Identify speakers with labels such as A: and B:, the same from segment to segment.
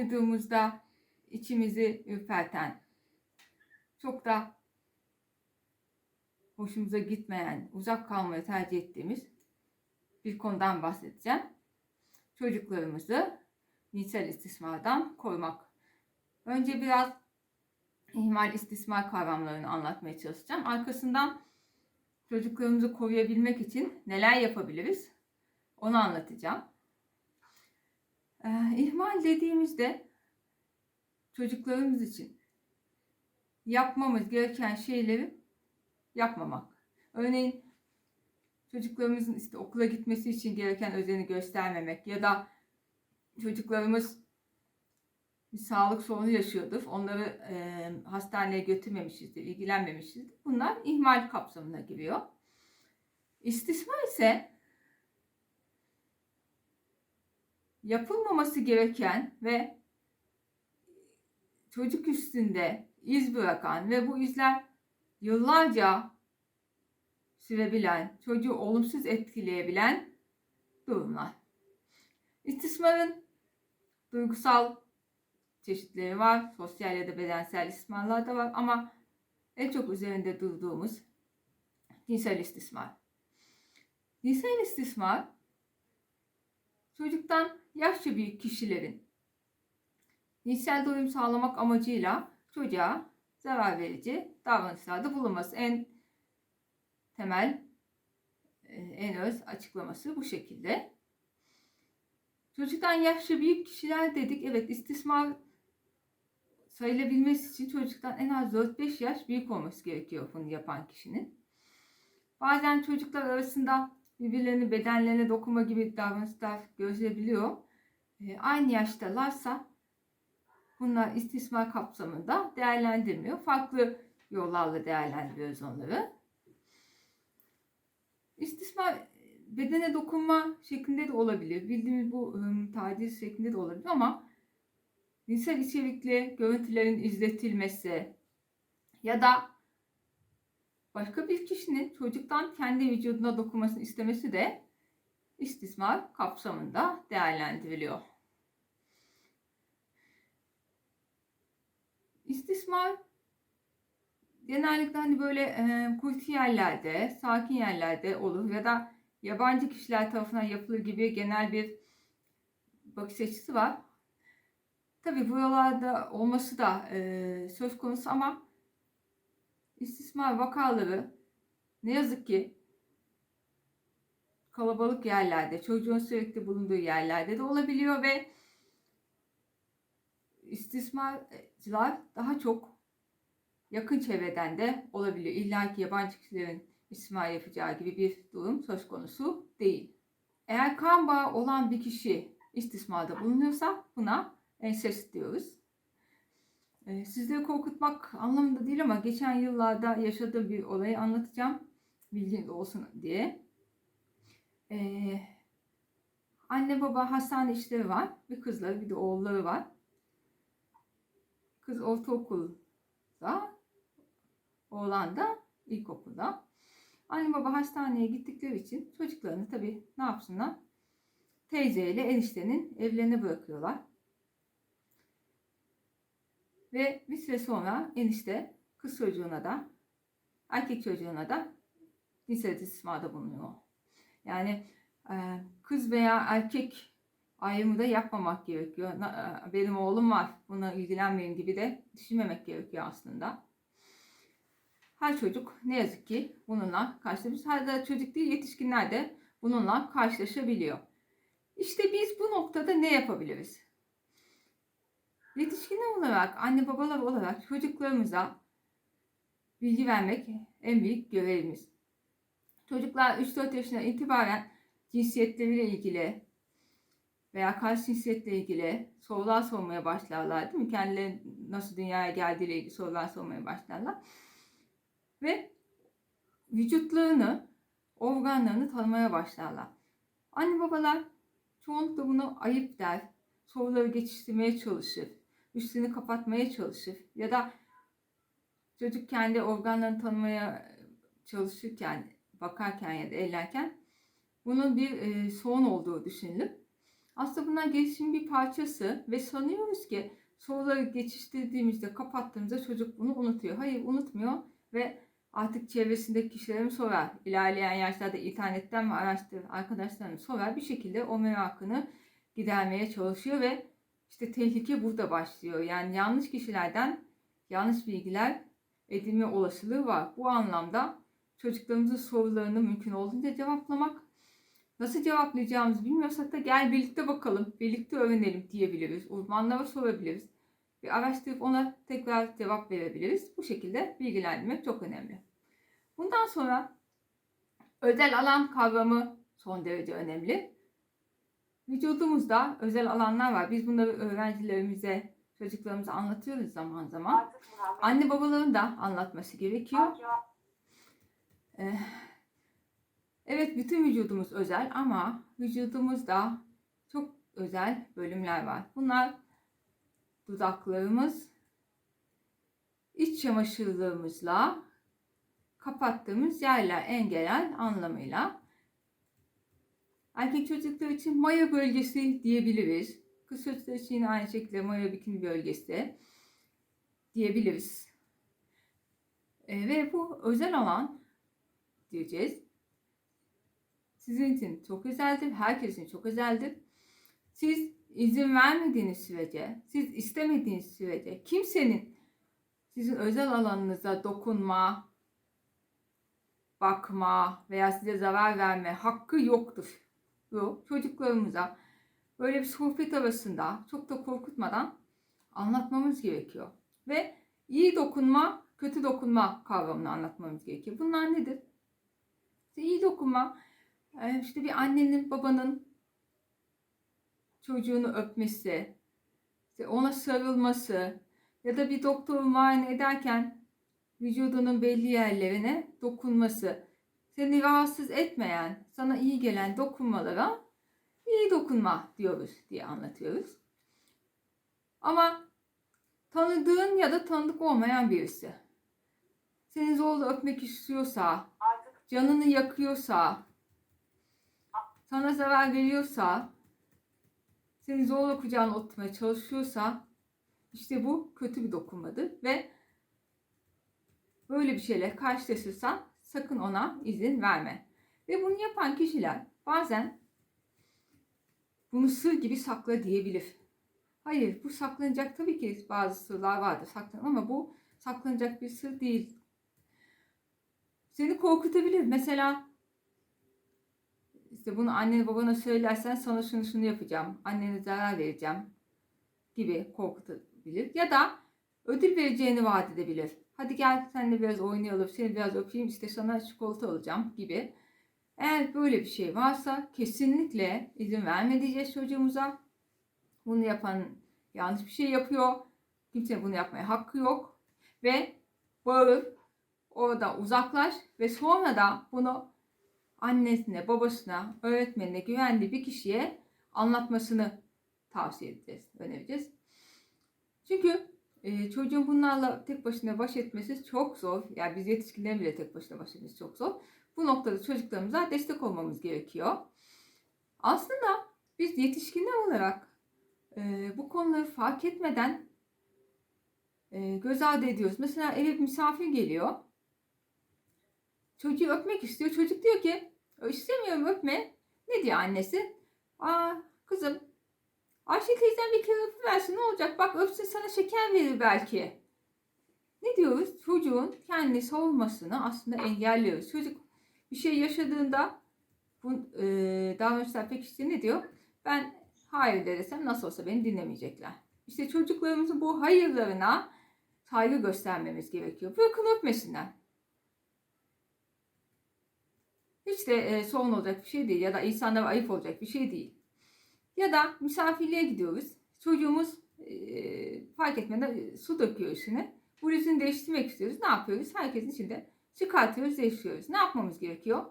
A: duyduğumuzda içimizi ürperten, çok da hoşumuza gitmeyen, uzak kalmayı tercih ettiğimiz bir konudan bahsedeceğim. Çocuklarımızı cinsel istismardan korumak. Önce biraz ihmal istismar kavramlarını anlatmaya çalışacağım. Arkasından çocuklarımızı koruyabilmek için neler yapabiliriz? Onu anlatacağım. Ee, ihmal dediğimizde çocuklarımız için yapmamız gereken şeyleri yapmamak. Örneğin çocuklarımızın işte okula gitmesi için gereken özeni göstermemek ya da çocuklarımız bir sağlık sorunu yaşıyordur. Onları e, hastaneye götürmemişizdir, ilgilenmemişizdir. Bunlar ihmal kapsamına giriyor. İstismar ise yapılmaması gereken ve çocuk üstünde iz bırakan ve bu izler yıllarca sürebilen, çocuğu olumsuz etkileyebilen durumlar. İstismarın duygusal çeşitleri var. Sosyal ya da bedensel istismarlar da var ama en çok üzerinde durduğumuz cinsel istismar. Cinsel istismar çocuktan yaşça büyük kişilerin cinsel doyum sağlamak amacıyla çocuğa zarar verici davranışlarda bulunması. En temel, e, en öz açıklaması bu şekilde. Çocuktan yaşça büyük kişiler dedik. Evet istismar sayılabilmesi için çocuktan en az 4-5 yaş büyük olması gerekiyor bunu yapan kişinin. Bazen çocuklar arasında birbirlerinin bedenlerine dokunma gibi davranışlar gözleyebiliyor. E, aynı yaştalarsa bunlar istismar kapsamında değerlendirmiyor. Farklı yollarla değerlendiriyoruz onları. İstismar bedene dokunma şeklinde de olabilir. Bildiğimiz bu ım, taciz şeklinde de olabilir ama cinsel içerikli görüntülerin izletilmesi ya da başka bir kişinin çocuktan kendi vücuduna dokunmasını istemesi de istismar kapsamında değerlendiriliyor. İstismar genellikle hani böyle e, kuytu yerlerde, sakin yerlerde olur ya da yabancı kişiler tarafından yapılır gibi genel bir bakış açısı var. Tabi buralarda olması da e, söz konusu ama istismar vakaları ne yazık ki kalabalık yerlerde, çocuğun sürekli bulunduğu yerlerde de olabiliyor ve istismarcılar daha çok yakın çevreden de olabiliyor. İlla ki yabancı kişilerin istismar yapacağı gibi bir durum söz konusu değil. Eğer kan bağı olan bir kişi istismarda bulunuyorsa buna ensest diyoruz. Ee, sizleri korkutmak anlamında değil ama geçen yıllarda yaşadığım bir olayı anlatacağım. Bilginiz olsun diye. Ee, anne baba hastane işleri var. Bir kızları bir de oğulları var. Kız ortaokulda, oğlan da ilkokulda. Anne baba hastaneye gittikleri için çocuklarını tabii ne yapsınlar? Teyze ile eniştenin evlerine bırakıyorlar. Ve bir süre sonra enişte kız çocuğuna da erkek çocuğuna da cinsel istismarda bulunuyor. Yani e, kız veya erkek ayrımı da yapmamak gerekiyor. E, benim oğlum var buna ilgilenmeyin gibi de düşünmemek gerekiyor aslında. Her çocuk ne yazık ki bununla karşılaşmış. Her çocuk değil yetişkinler de bununla karşılaşabiliyor. İşte biz bu noktada ne yapabiliriz? Yetişkinler olarak, anne babalar olarak çocuklarımıza bilgi vermek en büyük görevimiz. Çocuklar 3-4 yaşına itibaren cinsiyetleriyle ilgili veya karşı cinsiyetle ilgili sorular sormaya başlarlar değil mi? Kendileri nasıl dünyaya geldiğiyle ilgili sorular sormaya başlarlar. Ve vücutlarını, organlarını tanımaya başlarlar. Anne babalar çoğunlukla bunu ayıp der, soruları geçiştirmeye çalışır, üstünü kapatmaya çalışır ya da çocuk kendi organlarını tanımaya çalışırken, bakarken ya da ellerken bunun bir e, sorun olduğu düşünülür. Aslında bunlar gelişimin bir parçası ve sanıyoruz ki soruları geçiştirdiğimizde, kapattığımızda çocuk bunu unutuyor. Hayır unutmuyor ve artık çevresindeki kişilere mi sorar, ilerleyen yaşlarda internetten mi araştırır, arkadaşlarına sorar bir şekilde o merakını gidermeye çalışıyor ve işte tehlike burada başlıyor. Yani yanlış kişilerden yanlış bilgiler edinme olasılığı var. Bu anlamda çocuklarımızın sorularını mümkün olduğunca cevaplamak, nasıl cevaplayacağımızı bilmiyorsak da gel birlikte bakalım, birlikte öğrenelim diyebiliriz. Uzmanlara sorabiliriz. Bir araştırıp ona tekrar cevap verebiliriz. Bu şekilde bilgilendirmek çok önemli. Bundan sonra özel alan kavramı son derece önemli. Vücudumuzda özel alanlar var. Biz bunları öğrencilerimize, çocuklarımıza anlatıyoruz zaman zaman. Anne babaların da anlatması gerekiyor. Ee, Evet bütün vücudumuz özel ama vücudumuzda çok özel bölümler var. Bunlar dudaklarımız, iç çamaşırlığımızla kapattığımız yerler en genel anlamıyla. Erkek çocuklar için maya bölgesi diyebiliriz. Kız çocuklar için yine aynı şekilde maya bikini bölgesi diyebiliriz. E, ve bu özel alan diyeceğiz. Sizin için çok özeldir, herkesin çok özeldir. Siz izin vermediğiniz sürece, siz istemediğiniz sürece kimsenin sizin özel alanınıza dokunma, bakma veya size zarar verme hakkı yoktur. Bu çocuklarımıza böyle bir sohbet arasında çok da korkutmadan anlatmamız gerekiyor. Ve iyi dokunma, kötü dokunma kavramını anlatmamız gerekiyor. Bunlar nedir? İşte iyi dokunma, e, işte bir annenin, babanın çocuğunu öpmesi, işte ona sarılması ya da bir doktor muayene ederken vücudunun belli yerlerine dokunması, seni rahatsız etmeyen, sana iyi gelen dokunmalara iyi dokunma diyoruz diye anlatıyoruz. Ama tanıdığın ya da tanıdık olmayan birisi seni zorla öpmek istiyorsa, canını yakıyorsa, sana zarar veriyorsa, seni zorla kucağına oturtmaya çalışıyorsa işte bu kötü bir dokunmadır ve böyle bir şeyle karşılaşırsan sakın ona izin verme. Ve bunu yapan kişiler bazen bunu sır gibi sakla diyebilir. Hayır bu saklanacak tabii ki bazı sırlar vardır saklan ama bu saklanacak bir sır değil. Seni korkutabilir. Mesela işte bunu annene babana söylersen sana şunu şunu yapacağım. Annene zarar vereceğim gibi korkutabilir. Ya da ödül vereceğini vaat edebilir. Hadi gel seninle biraz oynayalım, seni biraz öpeyim işte sana çikolata alacağım gibi. Eğer böyle bir şey varsa kesinlikle izin verme diyeceğiz çocuğumuza. Bunu yapan yanlış bir şey yapıyor. Kimse bunu yapmaya hakkı yok. Ve bağır, orada uzaklaş ve sonra da bunu annesine, babasına, öğretmenine, güvenli bir kişiye anlatmasını tavsiye edeceğiz, önereceğiz. Çünkü e, çocuğun bunlarla tek başına baş etmesi çok zor. Yani biz yetişkinlerin bile tek başına baş etmesi çok zor. Bu noktada çocuklarımıza destek olmamız gerekiyor. Aslında biz yetişkinler olarak e, bu konuları fark etmeden e, göz ardı ediyoruz. Mesela eve misafir geliyor. Çocuğu öpmek istiyor. Çocuk diyor ki istemiyorum öpme. Ne diyor annesi? Aa kızım Ayşe teyzem bir kere öpüversin ne olacak? Bak öpsün sana şeker verir belki. Ne diyoruz? Çocuğun kendini savunmasını aslında engelliyoruz. Çocuk bir şey yaşadığında bu e, davranışlar pek işte ne diyor? Ben hayır desem nasıl olsa beni dinlemeyecekler. İşte çocuklarımızın bu hayırlarına saygı göstermemiz gerekiyor. Bırakın öpmesinler. Hiç de e, sorun olacak bir şey değil ya da insanlara ayıp olacak bir şey değil. Ya da misafirliğe gidiyoruz. Çocuğumuz e, fark etmeden e, su döküyor üstüne. Bu yüzünü değiştirmek istiyoruz. Ne yapıyoruz? Herkesin içinde çıkartıyoruz, değiştiriyoruz. Ne yapmamız gerekiyor?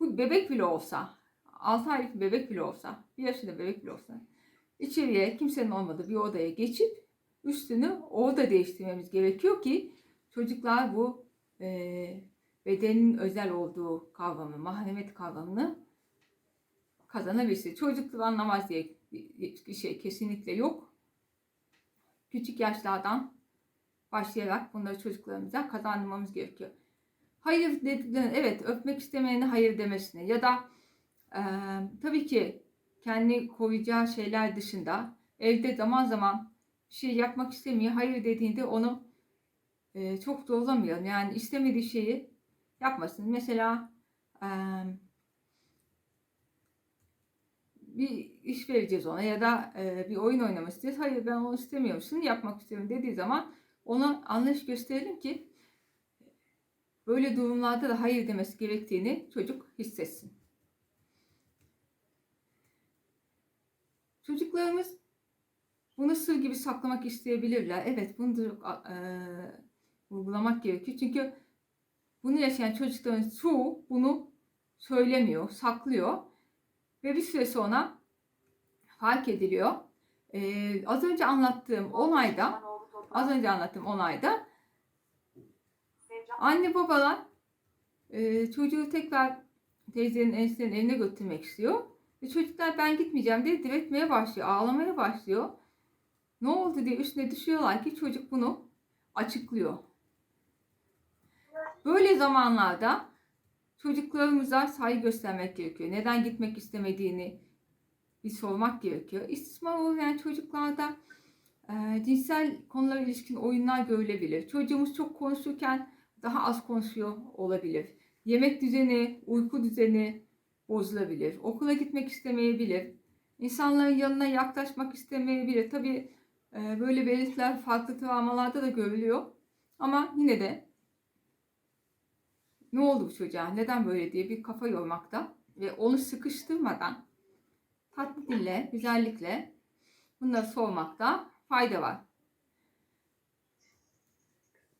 A: Bu bebek bile olsa, 6 aylık bebek bile olsa, 1 yaşında bebek bile olsa içeriye kimsenin olmadığı bir odaya geçip üstünü orada değiştirmemiz gerekiyor ki çocuklar bu e, bedenin özel olduğu kavramı, mahremiyet kavramını kazanabilsin. Çocuk anlamaz diye şey kesinlikle yok. Küçük yaşlardan başlayarak bunları çocuklarımıza kazandırmamız gerekiyor. Hayır dediklerine evet öpmek istemeyene hayır demesine ya da e, tabii ki kendi koruyacağı şeyler dışında evde zaman zaman bir şey yapmak istemiyor. Hayır dediğinde onu e, çok zorlamayalım. Yani istemediği şeyi yapmasın. Mesela e, bir iş vereceğiz ona ya da e, bir oyun oynamak istiyoruz. Hayır ben onu istemiyorum. Şunu yapmak istiyorum dediği zaman ona anlayış gösterelim ki böyle durumlarda da hayır demesi gerektiğini çocuk hissetsin. Çocuklarımız bunu sır gibi saklamak isteyebilirler. Evet bunu da e, vurgulamak gerekiyor. Çünkü bunu yaşayan çocukların çoğu bunu söylemiyor, saklıyor. Ve bir süre sonra fark ediliyor. Ee, az önce anlattığım olayda, az önce anlattığım olayda anne babalar e, çocuğu tekrar teyzenin eniştenin evine götürmek istiyor. Ve çocuklar ben gitmeyeceğim diye diretmeye başlıyor, ağlamaya başlıyor. Ne oldu diye üstüne düşüyorlar ki çocuk bunu açıklıyor. Böyle zamanlarda çocuklarımıza saygı göstermek gerekiyor. Neden gitmek istemediğini bir sormak gerekiyor. İstismar uğrayan çocuklarda e, cinsel konulara ilişkin oyunlar görülebilir. Çocuğumuz çok konuşurken daha az konuşuyor olabilir. Yemek düzeni, uyku düzeni bozulabilir. Okula gitmek istemeyebilir. İnsanların yanına yaklaşmak istemeyebilir. Tabii e, böyle belirtiler farklı travmalarda da görülüyor. Ama yine de ne oldu bu çocuğa, neden böyle diye bir kafa yormakta ve onu sıkıştırmadan tatlı dille, güzellikle bunları sormakta fayda var.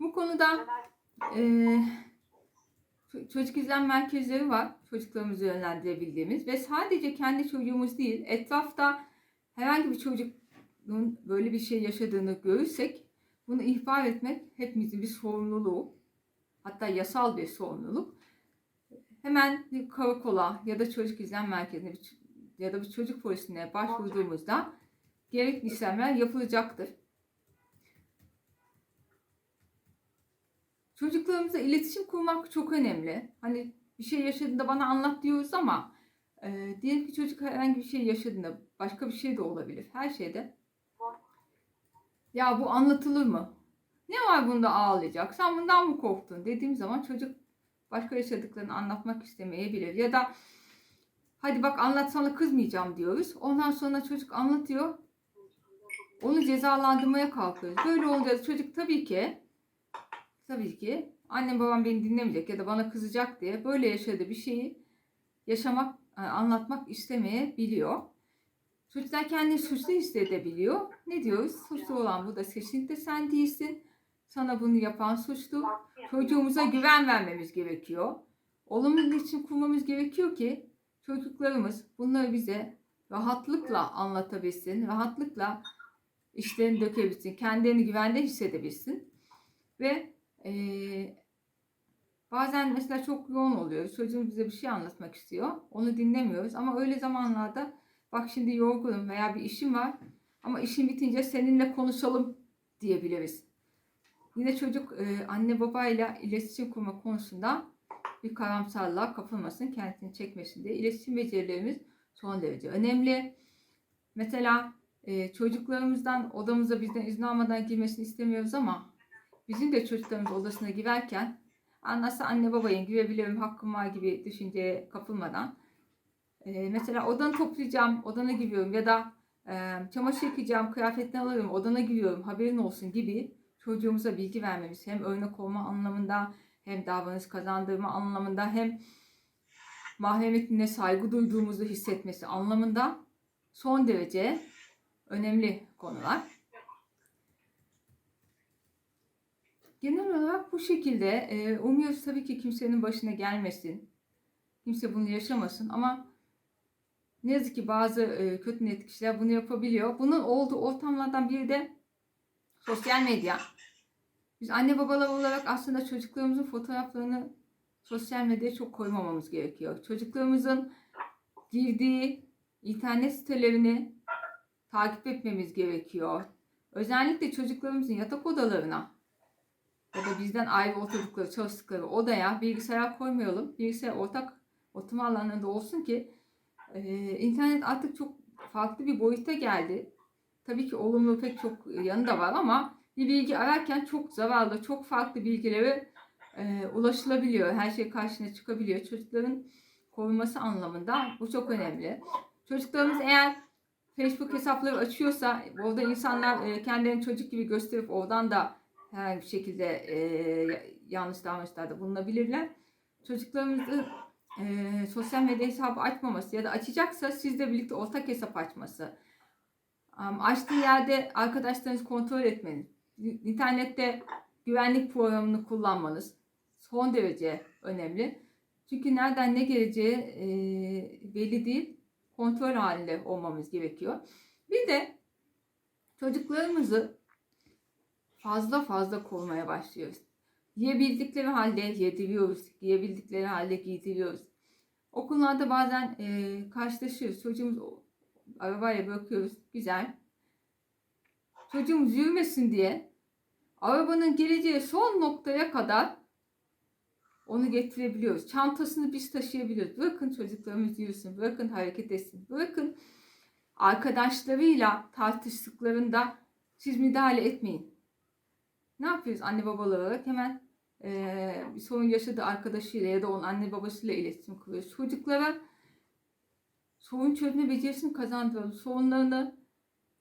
A: Bu konuda e, çocuk izlem merkezleri var. Çocuklarımızı yönlendirebildiğimiz ve sadece kendi çocuğumuz değil, etrafta herhangi bir çocuğun böyle bir şey yaşadığını görürsek bunu ihbar etmek hepimizin bir sorumluluğu. Hatta yasal bir sorumluluk. Hemen karakola ya da çocuk izlem merkezine ya da bir çocuk polisine başvurduğumuzda gerekli işlemler yapılacaktır. Çocuklarımızla iletişim kurmak çok önemli. Hani bir şey yaşadığında bana anlat diyoruz ama e, diyelim ki çocuk herhangi bir şey yaşadığında başka bir şey de olabilir. Her şeyde. Ya bu anlatılır mı? Ne var bunda ağlayacak? Sen bundan mı korktun? Dediğim zaman çocuk başka yaşadıklarını anlatmak istemeyebilir. Ya da hadi bak anlatsana kızmayacağım diyoruz. Ondan sonra çocuk anlatıyor. Onu cezalandırmaya kalkıyoruz. Böyle olunca çocuk tabii ki tabii ki annem babam beni dinlemeyecek ya da bana kızacak diye böyle yaşadığı bir şeyi yaşamak, e, anlatmak istemeyebiliyor. Çocuklar kendini suçlu hissedebiliyor. Ne diyoruz? Suçlu olan bu da kesinlikle sen değilsin. Sana bunu yapan suçlu. Çocuğumuza güven vermemiz gerekiyor. Olumlu iletişim kurmamız gerekiyor ki çocuklarımız bunları bize rahatlıkla anlatabilsin, rahatlıkla işlerini dökebilsin, kendini güvende hissedebilsin. Ve e, bazen mesela çok yoğun oluyor. Çocuğumuz bize bir şey anlatmak istiyor. Onu dinlemiyoruz ama öyle zamanlarda bak şimdi yorgunum veya bir işim var ama işim bitince seninle konuşalım diyebiliriz. Yine çocuk e, anne babayla iletişim kurma konusunda bir karamsarlığa kapılmasın, kendini çekmesin diye iletişim becerilerimiz son derece önemli. Mesela e, çocuklarımızdan odamıza bizden izin almadan girmesini istemiyoruz ama bizim de çocuklarımız odasına girerken nasıl anne babayın girebilirim hakkım var gibi düşünceye kapılmadan e, mesela odanı toplayacağım odana giriyorum ya da e, çamaşır yıkayacağım kıyafetini alırım odana giriyorum haberin olsun gibi çocuğumuza bilgi vermemiz hem örnek olma anlamında hem davranış kazandırma anlamında hem mahremiyetine saygı duyduğumuzu hissetmesi anlamında son derece önemli konular. Genel olarak bu şekilde e, umuyoruz tabii ki kimsenin başına gelmesin. Kimse bunu yaşamasın ama ne yazık ki bazı e, kötü niyetli bunu yapabiliyor. Bunun olduğu ortamlardan biri de sosyal medya. Biz anne babalar olarak aslında çocuklarımızın fotoğraflarını sosyal medyaya çok koymamamız gerekiyor. Çocuklarımızın girdiği internet sitelerini takip etmemiz gerekiyor. Özellikle çocuklarımızın yatak odalarına ya da bizden ayrı oturdukları, çalıştıkları odaya bilgisayar koymayalım. Bilgisayar ortak oturma alanlarında olsun ki e, internet artık çok farklı bir boyuta geldi. Tabii ki olumlu pek çok yanı da var ama bir bilgi ararken çok zararlı, çok farklı bilgilere e, ulaşılabiliyor. Her şey karşına çıkabiliyor. Çocukların korunması anlamında bu çok önemli. Çocuklarımız eğer Facebook hesapları açıyorsa orada insanlar e, kendilerini çocuk gibi gösterip oradan da bir şekilde e, yanlış davranışlarda bulunabilirler. Çocuklarımızı e, sosyal medya hesabı açmaması ya da açacaksa sizle birlikte ortak hesap açması. Açtığı yerde arkadaşlarınızı kontrol etmeniz. İnternette güvenlik programını kullanmanız son derece önemli. Çünkü nereden ne geleceği e, belli değil. Kontrol halinde olmamız gerekiyor. Bir de çocuklarımızı fazla fazla korumaya başlıyoruz. Yiyebildikleri halde yediriyoruz. Giyebildikleri halde giydiriyoruz. Okullarda bazen e, karşılaşıyoruz. Çocuğumuz arabayla bırakıyoruz. Güzel. Çocuğumuz yürümesin diye arabanın geleceği son noktaya kadar onu getirebiliyoruz. Çantasını biz taşıyabiliyoruz. Bırakın çocuklarımız yürüsün. Bırakın hareket etsin. Bırakın arkadaşlarıyla tartıştıklarında siz müdahale etmeyin. Ne yapıyoruz anne babalar olarak? Hemen eee, bir sorun yaşadığı arkadaşıyla ya da onun anne babasıyla iletişim kuruyoruz. Çocuklara sorun çözme becerisini kazandıralım. Sorunlarını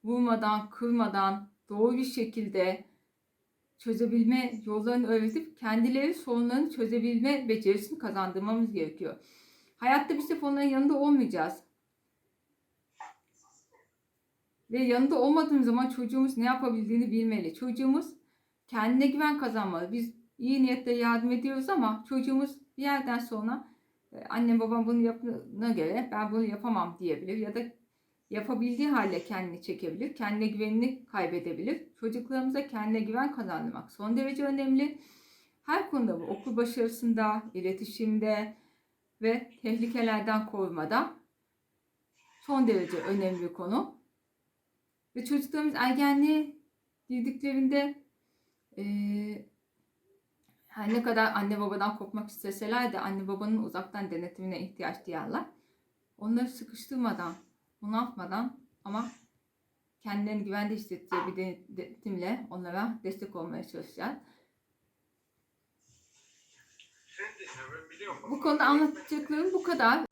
A: vurmadan, kırmadan, doğru bir şekilde çözebilme yollarını öğretip kendileri sorunlarını çözebilme becerisini kazandırmamız gerekiyor. Hayatta biz hep onların yanında olmayacağız. Ve yanında olmadığımız zaman çocuğumuz ne yapabildiğini bilmeli. Çocuğumuz kendine güven kazanmalı. Biz iyi niyetle yardım ediyoruz ama çocuğumuz bir yerden sonra e, annem babam bunu yaptığına göre ben bunu yapamam diyebilir ya da yapabildiği halde kendini çekebilir, kendine güvenini kaybedebilir. Çocuklarımıza kendine güven kazandırmak son derece önemli. Her konuda bu okul başarısında, iletişimde ve tehlikelerden korumada son derece önemli bir konu. Ve çocuklarımız ergenliğe girdiklerinde eee her ne kadar anne babadan kopmak isteseler de anne babanın uzaktan denetimine ihtiyaç duyarlar. Onları sıkıştırmadan, bunaltmadan ama kendilerini güvende hissedeceği bir denetimle onlara destek olmaya çalışacağız.
B: Biliyorum.
A: Bu konuda anlatacaklarım bu kadar.